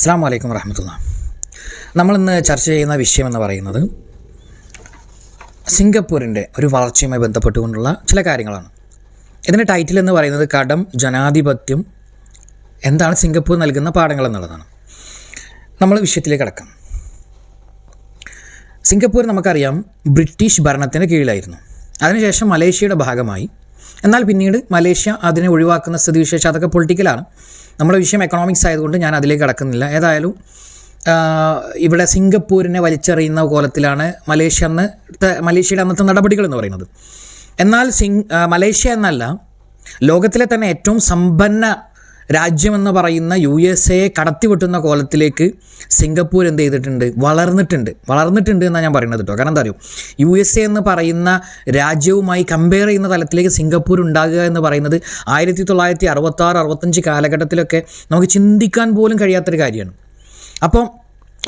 അസ്സാം വലൈക്കും വറഹമത്തുള്ള. നമ്മളിന്ന് ചർച്ച ചെയ്യുന്ന വിഷയം എന്ന് പറയുന്നത് സിംഗപ്പൂരിന്റെ ഒരു വളർച്ചയുമായി ബന്ധപ്പെട്ടുകൊണ്ടുള്ള ചില കാര്യങ്ങളാണ്. ഇതിന്റെ ടൈറ്റിൽ എന്ന് പറയുന്നത് കടം ജനാധിപത്യം എന്താണ് സിംഗപ്പൂർ നൽകുന്ന പാഠങ്ങൾ എന്നുള്ളതാണ്. നമ്മൾ വിഷയത്തിലേക്ക് കടക്കാം. സിംഗപ്പൂർ നമുക്കറിയാം ബ്രിട്ടീഷ് ഭരണത്തിന് കീഴിലായിരുന്നു. അതിനുശേഷം മലേഷ്യയുടെ ഭാഗമായി. എന്നാൽ പിന്നീട് മലേഷ്യ അതിനെ ഒഴിവാക്കുന്ന സ്ഥിതിവിശേഷം അതൊക്കെ പൊളിറ്റിക്കലാണ് നമ്മുടെ വിഷയം എക്കണോമിക്സ് ആയതുകൊണ്ട് ഞാൻ അതിലേക്ക് കടക്കുന്നില്ല. ഏതായാലും ഇവിടെ സിംഗപ്പൂരിനെ വലിച്ചെറിയുന്ന കോലത്തിലാണ് മലേഷ്യ അന്ന് മലേഷ്യയുടെ അന്നത്തെ നടപടികൾ എന്ന് പറയുന്നത്. എന്നാൽ സിംഗ് മലേഷ്യ എന്നല്ല ലോകത്തിലെ തന്നെ ഏറ്റവും സമ്പന്ന രാജ്യമെന്ന് പറയുന്ന യു എസ് എയെ കടത്തിവെട്ടുന്ന കോലത്തിലേക്ക് സിംഗപ്പൂർ എന്ത് ചെയ്തിട്ടുണ്ട്? വളർന്നിട്ടുണ്ട്. വളർന്നിട്ടുണ്ട് എന്നാണ് ഞാൻ പറയുന്നത് കേട്ടോ കാരണം എന്താ അറിയോ? യു എസ് എ എന്ന് പറയുന്ന രാജ്യവുമായി കമ്പയർ ചെയ്യുന്ന തലത്തിലേക്ക് സിംഗപ്പൂർ ഉണ്ടാകുക എന്ന് പറയുന്നത് ആയിരത്തി തൊള്ളായിരത്തി അറുപത്താറ് അറുപത്തഞ്ച് കാലഘട്ടത്തിലൊക്കെ നമുക്ക് ചിന്തിക്കാൻ പോലും കഴിയാത്തൊരു കാര്യമാണ്. അപ്പം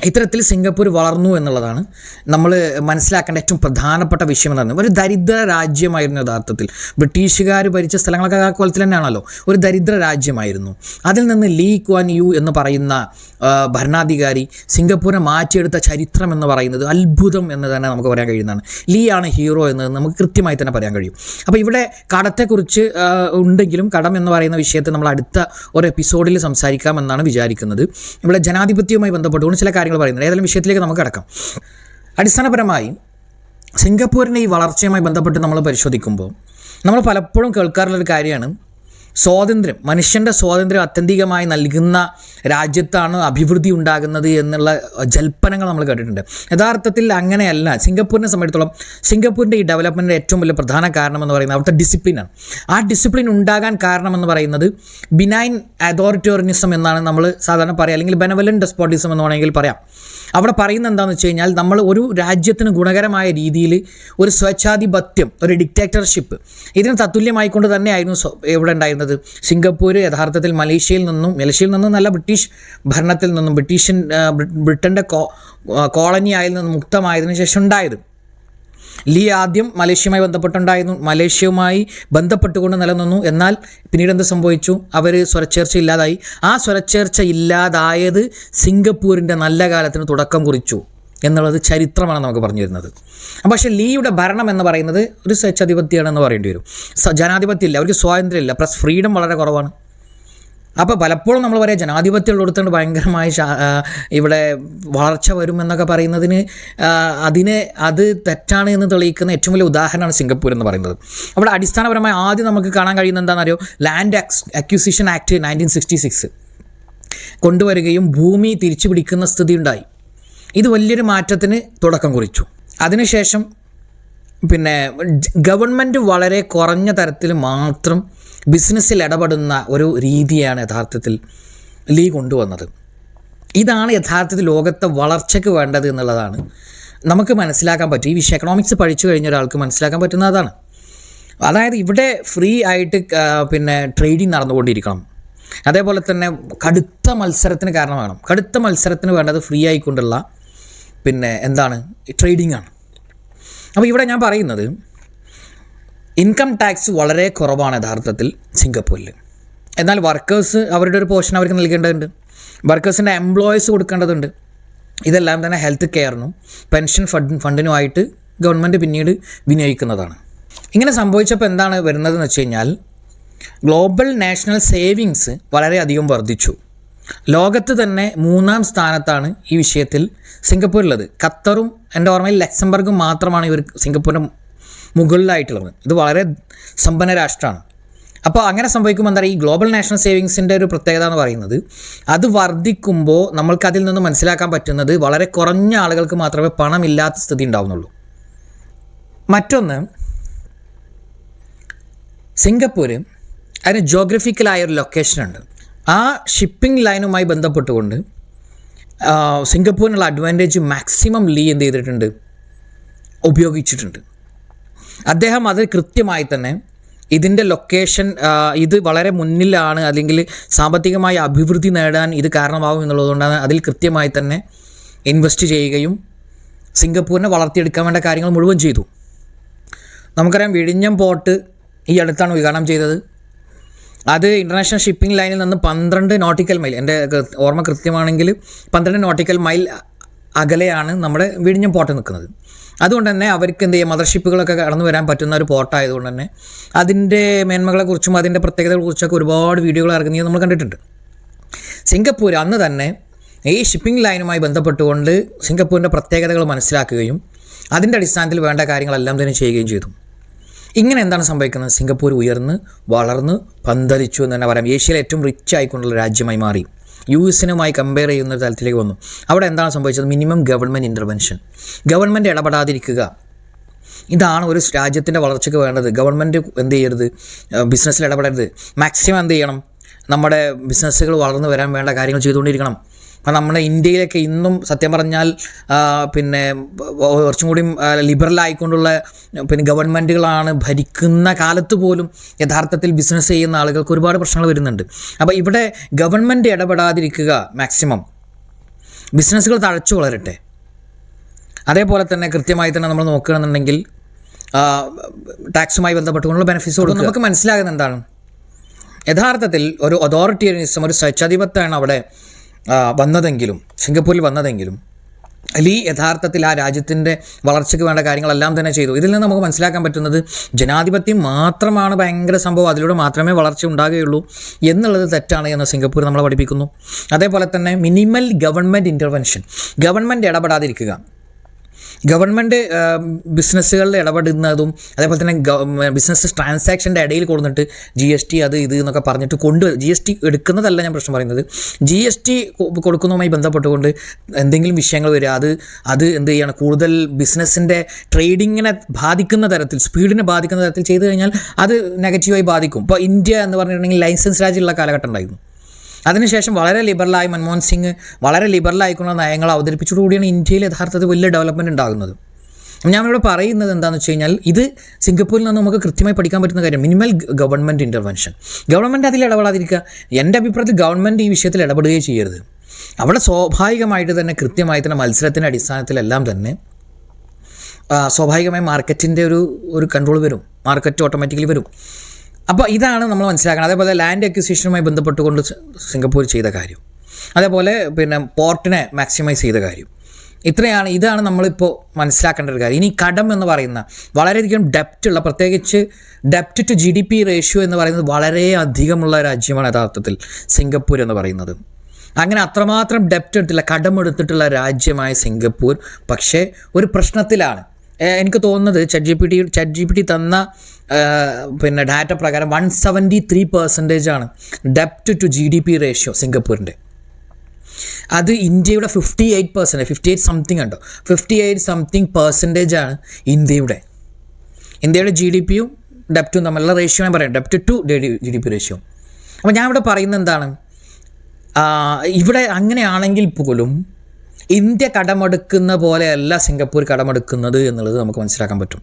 ഇത്തരത്തിൽ സിംഗപ്പൂർ വളർന്നു എന്നുള്ളതാണ് നമ്മൾ മനസ്സിലാക്കേണ്ട ഏറ്റവും പ്രധാനപ്പെട്ട വിഷയം എന്ന് പറയുന്നത്. ഒരു ദരിദ്ര രാജ്യമായിരുന്നു യഥാർത്ഥത്തിൽ. ബ്രിട്ടീഷുകാർ ഭരിച്ച സ്ഥലങ്ങളൊക്കെ ആ കോലത്തിൽ തന്നെയാണല്ലോ. ഒരു ദരിദ്ര രാജ്യമായിരുന്നു. അതിൽ നിന്ന് ലീ ക്വാൻ യു എന്ന് പറയുന്ന ഭരണാധികാരി സിംഗപ്പൂരിനെ മാറ്റിയെടുത്ത ചരിത്രം എന്ന് പറയുന്നത് അത്ഭുതം എന്ന് തന്നെ നമുക്ക് പറയാൻ കഴിയുന്നതാണ്. ലീ ആണ് ഹീറോ എന്ന് നമുക്ക് കൃത്യമായി തന്നെ പറയാൻ കഴിയും. അപ്പോൾ ഇവിടെ കടത്തെക്കുറിച്ച് ഉണ്ടെങ്കിലും കടം എന്ന് പറയുന്ന വിഷയത്തെ നമ്മൾ അടുത്ത ഒരു എപ്പിസോഡിൽ സംസാരിക്കാമെന്നാണ് വിചാരിക്കുന്നത്. ഇവിടെ ജനാധിപത്യവുമായി ബന്ധപ്പെട്ടുകൊണ്ട് ചില കാര്യങ്ങൾ പറയുന്നത് ഏതെങ്കിലും വിഷയത്തിലേക്ക് നമുക്ക് കിടക്കാം. അടിസ്ഥാനപരമായി സിംഗപ്പൂരിന്റെ ഈ വളർച്ചയുമായി ബന്ധപ്പെട്ട് നമ്മൾ പരിശോധിക്കുമ്പോൾ നമ്മൾ പലപ്പോഴും കേൾക്കാറുള്ളൊരു കാര്യമാണ് സ്വാതന്ത്ര്യം മനുഷ്യന്റെ സ്വാതന്ത്ര്യം അത്യന്തികമായി നൽകുന്ന രാജ്യത്താണ് അഭിവൃദ്ധി ഉണ്ടാകുന്നത് എന്നുള്ള ജൽപ്പനങ്ങൾ നമ്മൾ കേട്ടിട്ടുണ്ട്. യഥാർത്ഥത്തിൽ അങ്ങനെയല്ല. സിംഗപ്പൂരിനെ സംബന്ധിച്ചിടത്തോളം സിംഗപ്പൂരിന്റെ ഈ ഡെവലപ്മെന്റിന്റെ ഏറ്റവും വലിയ പ്രധാന കാരണം എന്ന് പറയുന്നത് അവിടുത്തെ ഡിസിപ്ലിനാണ് ആ ഡിസിപ്ലിൻ ഉണ്ടാകാൻ കാരണം എന്ന് പറയുന്നത് ബിനൈൻ അതോറിറ്റോറിനിസം എന്നാണ് നമ്മൾ സാധാരണ പറയുക അല്ലെങ്കിൽ ബെനവലൻ ഡെസ്പോട്ടിസം എന്ന് വേണമെങ്കിൽ പറയാം. അവിടെ പറയുന്നത് എന്താണെന്ന് വെച്ച് കഴിഞ്ഞാൽ നമ്മൾ ഒരു രാജ്യത്തിന് ഗുണകരമായ രീതിയിൽ ഒരു സ്വേച്ഛാധിപത്യം ഒരു ഡിക്റ്റേറ്റർഷിപ്പ് ഇതിന് തത്തുല്യമായിക്കൊണ്ട് തന്നെയായിരുന്നു ഇവിടെ ഉണ്ടായിരുന്നത്. സിംഗപ്പൂർ യഥാർത്ഥത്തിൽ മലേഷ്യയിൽ നിന്നും മലേഷ്യയിൽ നിന്നും നല്ല ബ്രിട്ടീഷ് ഭരണത്തിൽ നിന്നും ബ്രിട്ടീഷ് ബ്രിട്ടന്റെ കോ കോളനി ആയതിൽ നിന്നും മുക്തമായതിനു ശേഷം ഉണ്ടായത്. ലീ ആദ്യം മലേഷ്യയുമായി ബന്ധപ്പെട്ടുണ്ടായിരുന്നു. മലേഷ്യയുമായി ബന്ധപ്പെട്ടുകൊണ്ട് നിലനിന്നു. എന്നാൽ പിന്നീട് എന്ത് സംഭവിച്ചു? അവർ സ്വരച്ചേർച്ച ഇല്ലാതായി. ആ സ്വരച്ചേർച്ച ഇല്ലാതായത് സിംഗപ്പൂരിന്റെ നല്ല കാലത്തിന് തുടക്കം കുറിച്ചു. എന്നുള്ളത് ചരിത്രമാണ് നമുക്ക് പറഞ്ഞു തരുന്നത്. പക്ഷേ ലീയുടെ ഭരണം എന്ന് പറയുന്നത് ഒരു സ്വേച്ഛാധിപത്യമാണെന്ന് പറയേണ്ടി വരും. സ- ജനാധിപത്യം ഇല്ല അവർക്ക് സ്വാതന്ത്ര്യമില്ല. പ്ലസ് ഫ്രീഡം വളരെ കുറവാണ്. അപ്പോൾ പലപ്പോഴും നമ്മൾ പറയാം ജനാധിപത്യം കൊടുത്തുകൊണ്ട് ഭയങ്കരമായ ഇവിടെ വളർച്ച വരും എന്നൊക്കെ പറയുന്നതിന് അതിനെ അത് തെറ്റാണ് എന്ന് തെളിയിക്കുന്ന ഏറ്റവും വലിയ ഉദാഹരണമാണ് സിംഗപ്പൂർ എന്ന് പറയുന്നത്. അവിടെ അടിസ്ഥാനപരമായി ആദ്യം നമുക്ക് കാണാൻ കഴിയുന്ന എന്താണെന്നറിയോ? Land acquisition act nineteen sixty six കൊണ്ടുവരികയും ഭൂമി തിരിച്ചു പിടിക്കുന്ന സ്ഥിതി ഉണ്ടായി. ഇത് വലിയൊരു മാറ്റത്തിന് തുടക്കം കുറിച്ചു. അതിനുശേഷം പിന്നെ ഗവൺമെന്റ് വളരെ കുറഞ്ഞ തരത്തിൽ മാത്രം ബിസിനസ്സിൽ ഇടപെടുന്ന ഒരു രീതിയാണ് യഥാർത്ഥത്തിൽ ലീ കൊണ്ടുവന്നത്. ഇതാണ് യഥാർത്ഥത്തിൽ ലോകത്തെ വളർച്ചയ്ക്ക് വേണ്ടത് എന്നുള്ളതാണ്. നമുക്ക് മനസ്സിലാക്കാൻ പറ്റും. ഈ വിഷയം എക്കണോമിക്സ് പഠിച്ചു കഴിഞ്ഞ ഒരാൾക്ക് മനസ്സിലാക്കാൻ പറ്റുന്ന അതാണ്. അതായത് ഇവിടെ ഫ്രീ ആയിട്ട് പിന്നെ ട്രേഡിങ് നടന്നുകൊണ്ടിരിക്കണം. അതേപോലെ തന്നെ കടുത്ത മത്സരത്തിന് കാരണമാണ് കടുത്ത മത്സരത്തിന് വേണ്ടത് ഫ്രീ ആയിക്കൊണ്ടുള്ള പിന്നെ എന്താണ്? ട്രേഡിംഗ് ആണ്. അപ്പോൾ ഇവിടെ ഞാൻ പറയുന്നത് ഇൻകം ടാക്സ് വളരെ കുറവാണ് യഥാർത്ഥത്തിൽ സിംഗപ്പൂരിൽ. എന്നാൽ വർക്കേഴ്സ് അവരുടെ ഒരു പോർഷൻ അവർക്ക് നൽകേണ്ടതുണ്ട്. വർക്കേഴ്സിന്റെ എംപ്ലോയീസ് കൊടുക്കേണ്ടതുണ്ട്. ഇതെല്ലാം തന്നെ ഹെൽത്ത് കെയറിനും പെൻഷൻ ഫണ്ട് ഫണ്ടിനുമായിട്ട് ഗവൺമെന്റ് പിന്നീട് വിനിയോഗിക്കുന്നതാണ്. ഇങ്ങനെ സംഭവിച്ചപ്പോൾ എന്താണ് വരുന്നതെന്ന് വെച്ച് കഴിഞ്ഞാൽ ഗ്ലോബൽ നാഷണൽ സേവിങ്സ് വളരെയധികം വർദ്ധിച്ചു. ലോകത്ത് തന്നെ മൂന്നാം സ്ഥാനത്താണ് ഈ വിഷയത്തിൽ സിംഗപ്പൂരിലുള്ളത് ഖത്തറും എന്റെ ഓർമ്മയിൽ ലക്സംബർഗും മാത്രമാണ് ഇവർ സിംഗപ്പൂരിന്റെ മുകളിലായിട്ടുള്ളത്. ഇത് വളരെ സമ്പന്ന രാഷ്ട്രമാണ്. അപ്പോൾ അങ്ങനെ സംഭവിക്കുമ്പോൾ എന്താ ഈ ഗ്ലോബൽ നാഷണൽ സേവിങ്സിന്റെ ഒരു പ്രത്യേകത എന്ന് പറയുന്നത് അത് വർദ്ധിക്കുമ്പോൾ നമ്മൾക്ക് അതിൽ നിന്ന് മനസ്സിലാക്കാൻ പറ്റുന്നത് വളരെ കുറഞ്ഞ ആളുകൾക്ക് മാത്രമേ പണമില്ലാത്ത സ്ഥിതി ഉണ്ടാവുന്നുള്ളൂ. മറ്റൊന്ന് സിംഗപ്പൂർ അതിന് ജോഗ്രഫിക്കലായ ഒരു ലൊക്കേഷനുണ്ട് ആ ഷിപ്പിംഗ് ലൈനുമായി ബന്ധപ്പെട്ടുകൊണ്ട് സിംഗപ്പൂരിനുള്ള അഡ്വാന്റേജ് മാക്സിമം ലീ എന്ത് ചെയ്തിട്ടുണ്ട്? ഉപയോഗിച്ചിട്ടുണ്ട്. അദ്ദേഹം അത് കൃത്യമായി തന്നെ ഇതിന്റെ ലൊക്കേഷൻ ഇത് വളരെ മുന്നിലാണ് അല്ലെങ്കിൽ സാമ്പത്തികമായ അഭിവൃദ്ധി നേടാൻ ഇത് കാരണമാകും എന്നുള്ളതുകൊണ്ടാണ് അതിൽ കൃത്യമായി തന്നെ ഇൻവെസ്റ്റ് ചെയ്യുകയും സിംഗപ്പൂരിനെ വളർത്തിയെടുക്കാൻ വേണ്ട കാര്യങ്ങൾ മുഴുവൻ ചെയ്തു. നമുക്കറിയാം വിഴിഞ്ഞം പോർട്ട് ഈ അടുത്താണ് ഉദ്ഘാടനം ചെയ്തത്. അത് ഇന്റർനാഷണൽ ഷിപ്പിംഗ് ലൈനിൽ നിന്ന് പന്ത്രണ്ട് നോട്ടിക്കൽ മൈൽ എന്റെ ഓർമ്മ കൃത്യമാണെങ്കിൽ പന്ത്രണ്ട് നോട്ടിക്കൽ മൈൽ അകലെയാണ് നമ്മുടെ വിഴിഞ്ഞം പോർട്ട് നിൽക്കുന്നത്. അതുകൊണ്ട് തന്നെ അവർക്ക് എന്ത് ചെയ്യും മദർഷിപ്പുകളൊക്കെ കടന്നു വരാൻ പറ്റുന്ന ഒരു പോർട്ടായതുകൊണ്ട് തന്നെ അതിന്റെ മേന്മകളെക്കുറിച്ചും അതിന്റെ പ്രത്യേകതകളെക്കുറിച്ചൊക്കെ ഒരുപാട് വീഡിയോകൾ ഇറങ്ങുന്നത് നമ്മൾ കണ്ടിട്ടുണ്ട്. സിംഗപ്പൂർ അന്ന് തന്നെ ഈ ഷിപ്പിംഗ് ലൈനുമായി ബന്ധപ്പെട്ടുകൊണ്ട് സിംഗപ്പൂരിന്റെ പ്രത്യേകതകൾ മനസ്സിലാക്കുകയും അതിന്റെ അടിസ്ഥാനത്തിൽ വേണ്ട കാര്യങ്ങളെല്ലാം തന്നെ ചെയ്യുകയും ചെയ്തു. ഇങ്ങനെ എന്താണ് സംഭവിക്കുന്നത്? സിംഗപ്പൂർ ഉയർന്ന് വളർന്ന് പന്തലിച്ചു എന്ന് തന്നെ പറയാം. ഏഷ്യയിലെ ഏറ്റവും റിച്ച് ആയിക്കൊണ്ടുള്ള രാജ്യമായി മാറി. യു എസിനുമായി കമ്പയർ ചെയ്യുന്ന തലത്തിലേക്ക് വന്നു. അവിടെ എന്താണ് സംഭവിച്ചത്? മിനിമം ഗവൺമെന്റ് ഇന്റർവെൻഷൻ ഗവൺമെന്റ് ഇടപെടാതിരിക്കുക. ഇതാണ് ഒരു രാജ്യത്തിന്റെ വളർച്ചയ്ക്ക് വേണ്ടത്. ഗവൺമെന്റ് എന്ത് ചെയ്യരുത്? ബിസിനസ്സിൽ ഇടപെടരുത്. മാക്സിമം എന്ത് ചെയ്യണം? നമ്മുടെ ബിസിനസ്സുകൾ വളർന്നു വരാൻ വേണ്ട കാര്യങ്ങൾ ചെയ്തുകൊണ്ടിരിക്കണം. നമ്മുടെ ഇന്ത്യയിലൊക്കെ ഇന്നും സത്യം പറഞ്ഞാൽ പിന്നെ കുറച്ചും കൂടി ലിബറൽ ആയിക്കൊണ്ടുള്ള പിന്നെ ഗവൺമെന്റുകളാണ് ഭരിക്കുന്ന കാലത്ത് പോലും യഥാർത്ഥത്തിൽ ബിസിനസ് ചെയ്യുന്ന ആളുകൾക്ക് ഒരുപാട് പ്രശ്നങ്ങൾ വരുന്നുണ്ട്. അപ്പോൾ ഇവിടെ ഗവൺമെന്റ് ഇടപെടാതിരിക്കുക മാക്സിമം ബിസിനസ്സുകൾ തഴച്ചു വളരട്ടെ. അതേപോലെ തന്നെ കൃത്യമായി തന്നെ നമ്മൾ നോക്കുകയാണെന്നുണ്ടെങ്കിൽ ടാക്സുമായി ബന്ധപ്പെട്ടുകൊണ്ടുള്ള ബെനിഫിറ്റ്സ് കൊടുക്കും നമുക്ക് മനസ്സിലാകുന്ന എന്താണ്? യഥാർത്ഥത്തിൽ ഒരു അതോറിറ്റേറിയനിസം ഒരു സ്വച്ഛാധിപത്യമാണ് അവിടെ വന്നതെങ്കിലും സിംഗപ്പൂരിൽ വന്നതെങ്കിലും ലീ യഥാർത്ഥത്തിൽ ആ രാജ്യത്തിന്റെ വളർച്ചയ്ക്ക് വേണ്ട കാര്യങ്ങളെല്ലാം തന്നെ ചെയ്തു. ഇതിൽ നിന്ന് നമുക്ക് മനസ്സിലാക്കാൻ പറ്റുന്നത് ജനാധിപത്യം മാത്രമാണ് ഭയങ്കര സംഭവം. അതിലൂടെ മാത്രമേ വളർച്ച ഉണ്ടാകുകയുള്ളൂ എന്നുള്ളത് തെറ്റാണ് എന്ന് സിംഗപ്പൂർ നമ്മളെ പഠിപ്പിക്കുന്നു. അതേപോലെ തന്നെ മിനിമൽ ഗവൺമെന്റ് ഇന്റർവെൻഷൻ ഗവൺമെന്റ് ഇടപെടാതിരിക്കുക. ഗവൺമെന്റ് ബിസിനസ്സുകളിൽ ഇടപെടുന്നതും അതേപോലെ തന്നെ ബിസിനസ് ട്രാൻസാക്ഷന്റെ ഇടയിൽ കൊടുത്തിട്ട് ജി എസ് ടി അത് ഇത് എന്നൊക്കെ പറഞ്ഞിട്ട് കൊണ്ട് ജി എസ് ടി എടുക്കുന്നതല്ല ഞാൻ പ്രശ്നം പറയുന്നത്. ജി എസ് ടി കൊടുക്കുന്നതുമായി ബന്ധപ്പെട്ടുകൊണ്ട് എന്തെങ്കിലും വിഷയങ്ങൾ വരിക അത് അത് എന്ത് ചെയ്യണം? കൂടുതൽ ബിസിനസ്സിന്റെ ട്രേഡിങ്ങിനെ ബാധിക്കുന്ന തരത്തിൽ സ്പീഡിനെ ബാധിക്കുന്ന തരത്തിൽ ചെയ്തു കഴിഞ്ഞാൽ അത് നെഗറ്റീവായി ബാധിക്കും. ഇപ്പോൾ ഇന്ത്യ എന്ന് പറഞ്ഞിട്ടുണ്ടെങ്കിൽ ലൈസൻസ് രാജ്യമുള്ള കാലഘട്ടം ഉണ്ടായിരുന്നു. അതിനുശേഷം വളരെ ലിബറലായി മൻമോഹൻ സിംഗ് വളരെ ലിബറലായിക്കൊണ്ടുള്ള നയങ്ങൾ അവതരിപ്പിച്ചതോടുകൂടിയാണ് ഇന്ത്യയിൽ യഥാർത്ഥത്തിൽ വലിയ ഡെവലപ്മെന്റ് ഉണ്ടാകുന്നത്. ഞാൻ ഇവിടെ പറയുന്നത് എന്താണെന്ന് വെച്ച് കഴിഞ്ഞാൽ ഇത് സിംഗപ്പൂരിൽ നിന്ന് നമുക്ക് കൃത്യമായി പഠിക്കാൻ പറ്റുന്ന കാര്യം മിനിമൽ ഗവൺമെന്റ് ഇന്റർവെൻഷൻ ഗവൺമെന്റ് അതിൽ ഇടപെടാതിരിക്കുക എന്റെ അഭിപ്രായത്തിൽ ഗവൺമെന്റ് ഈ വിഷയത്തിൽ ഇടപെടുകയും ചെയ്യരുത്. അവിടെ സ്വാഭാവികമായിട്ട് തന്നെ കൃത്യമായി തന്നെ മത്സരത്തിന്റെ അടിസ്ഥാനത്തിലെല്ലാം തന്നെ സ്വാഭാവികമായി മാർക്കറ്റിന്റെ ഒരു ഒരു കൺട്രോൾ വരും. മാർക്കറ്റ് ഓട്ടോമാറ്റിക്കലി വരും. അപ്പോൾ ഇതാണ് നമ്മൾ മനസ്സിലാക്കണം. അതേപോലെ ലാൻഡ് അക്വിസിഷനുമായി ബന്ധപ്പെട്ടുകൊണ്ട് സിംഗപ്പൂർ ചെയ്ത കാര്യം. അതേപോലെ പിന്നെ പോർട്ടിനെ മാക്സിമൈസ് ചെയ്ത കാര്യം. ഇത്രയാണ് ഇതാണ് നമ്മളിപ്പോൾ മനസ്സിലാക്കേണ്ട ഒരു കാര്യം. ഇനി കടം എന്ന് പറയുന്ന വളരെയധികം ഡെപ്റ്റ് ഉള്ള പ്രത്യേകിച്ച് ഡെപ്റ്റ് to G D P ratio എന്ന് പറയുന്നത് വളരെ അധികമുള്ള രാജ്യമാണ് യഥാർത്ഥത്തിൽ സിംഗപ്പൂർ എന്ന് പറയുന്നത്. അങ്ങനെ അത്രമാത്രം ഡെപ്റ്റ് എടുത്തില്ല കടമെടുത്തിട്ടുള്ള രാജ്യമായ സിംഗപ്പൂർ. പക്ഷേ ഒരു പ്രശ്നത്തിലാണ്. എനിക്ക് തോന്നുന്നത് chat G P T chat G P T തന്ന പിന്നെ ഡാറ്റ പ്രകാരം വൺ സെവന്റി ത്രീ പെർസെന്റേജ് ആണ് ഡെപ്റ്റ് to G D P ratio സിംഗപ്പൂരിന്റെ അത് ഇന്ത്യയുടെ fifty eight percentage fifty eight something ഉണ്ടോ ഫിഫ്റ്റി എയ്റ്റ് സംതിങ് പെർസെന്റേജ് ആണ് ഇന്ത്യയുടെ. ഇന്ത്യയുടെ ജി ഡി പിയും ഡെപ്റ്റും തമ്മിലുള്ള റേഷ്യോ ഞാൻ പറയാം. ഡെപ്റ്റ് to G D P ratio അപ്പോൾ ഞാൻ ഇവിടെ പറയുന്നത് എന്താണ്? ഇവിടെ അങ്ങനെയാണെങ്കിൽ പോലും ഇന്ത്യ കടമെടുക്കുന്ന പോലെയല്ല സിംഗപ്പൂർ കടമെടുക്കുന്നത് എന്നുള്ളത് നമുക്ക് മനസ്സിലാക്കാൻ പറ്റും.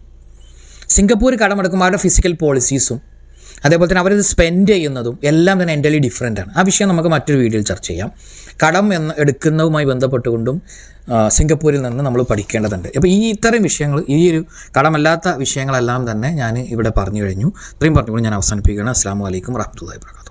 സിംഗപ്പൂർ കടമെടുക്കുമ്പോൾ അവരുടെ ഫിസിക്കൽ പോളിസീസും അതേപോലെ തന്നെ അവരത് സ്പെൻഡ് ചെയ്യുന്നതും എല്ലാം തന്നെ എന്റലി ഡിഫറെന്റ് ആണ്. ആ വിഷയം നമുക്ക് മറ്റൊരു വീഡിയോയിൽ ചർച്ച ചെയ്യാം. കടം എന്ന് എടുക്കുന്നതുമായി ബന്ധപ്പെട്ടുകൊണ്ടും സിംഗപ്പൂരിൽ നിന്ന് നമ്മൾ പഠിക്കേണ്ടതുണ്ട്. അപ്പോൾ ഈ ഇത്തരം വിഷയങ്ങൾ ഈ ഒരു കടമല്ലാത്ത വിഷയങ്ങളെല്ലാം തന്നെ ഞാൻ ഇവിടെ പറഞ്ഞു കഴിഞ്ഞു. ഇത്രയും പറഞ്ഞുകൊണ്ട് ഞാൻ അവസാനിപ്പിക്കുകയാണ്. അസ്സാം വലൈക്കും വാഹമത്തല്ലാ വാബർക്കാത്തു